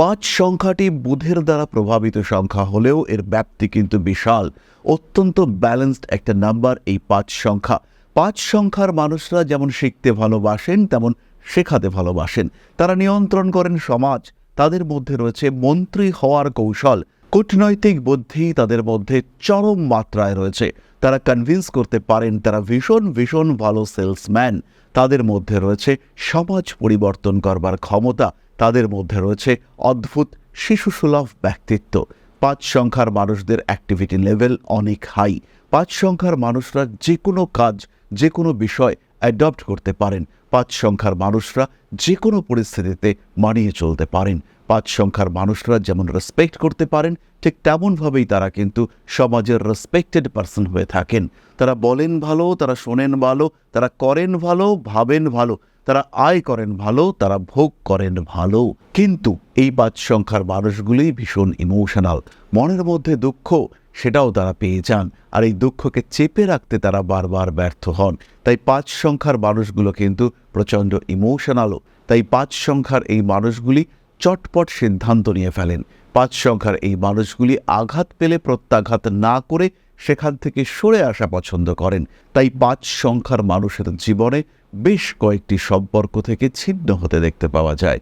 পাঁচ সংখ্যাটি বুধের দ্বারা প্রভাবিত সংখ্যা হলেও এর ব্যাপ্তি কিন্তু বিশাল। অত্যন্ত ব্যালেন্সড একটা নাম্বার এই পাঁচ সংখ্যা। পাঁচ সংখ্যার মানুষরা যেমন শিখতে ভালোবাসেন, তেমন শেখাতে ভালোবাসেন। তারা নিয়ন্ত্রণ করেন সমাজ। তাদের মধ্যে রয়েছে মন্ত্রী হওয়ার কৌশল। কূটনৈতিক বুদ্ধি তাদের মধ্যে চরম মাত্রায় রয়েছে। তারা কনভিন্স করতে পারেন, তারা ভীষণ ভীষণ ভালো সেলসম্যান তাদের মধ্যে রয়েছে সমাজ পরিবর্তন করবার ক্ষমতা। তাদের মধ্যে রয়েছে অদ্ভুত শিশুসুলভ ব্যক্তিত্ব। পাঁচ সংখ্যার মানুষদের অ্যাক্টিভিটি লেভেল অনেক হাই পাঁচ সংখ্যার মানুষরা যে কোনো কাজ, যে কোনো বিষয় অ্যাডপ্ট করতে পারেন। পাঁচ সংখ্যার মানুষরা যে কোনো পরিস্থিতিতে মানিয়ে চলতে পারেন। পাঁচ সংখ্যার মানুষরা যেমন রেসপেক্ট করতে পারেন, ঠিক তেমনভাবেই তারা কিন্তু সমাজের রেসপেক্টেড পার্সন হয়ে থাকেন। তারা বলেন ভালো, তারা শোনেন ভালো, তারা করেন ভালো, ভাবেন ভালো, তারা আয় করেন ভালো, তারা ভোগ করেন ভালো। কিন্তু এই পাঁচ সংখ্যার মানুষগুলি ভীষণ ইমোশনাল মনের মধ্যে দুঃখ, সেটাও তারা পেয়ে যান। আর এই দুঃখকে চেপে রাখতে তারা বারবার ব্যর্থ হন। তাই পাঁচ সংখ্যার মানুষগুলো কিন্তু প্রচণ্ড ইমোশনালও তাই পাঁচ সংখ্যার এই মানুষগুলি চটপট সিদ্ধান্ত নিয়ে ফেলেন। পাঁচ সংখ্যার এই মানুষগুলি আঘাত পেলে প্রত্যাঘাত না করে সেখান থেকে সরে আসা পছন্দ করেন। তাই পাঁচ সংখ্যার মানুষের জীবনে বেশ কয়েকটি সম্পর্ক থেকে ছিন্ন হতে দেখতে পাওয়া যায়।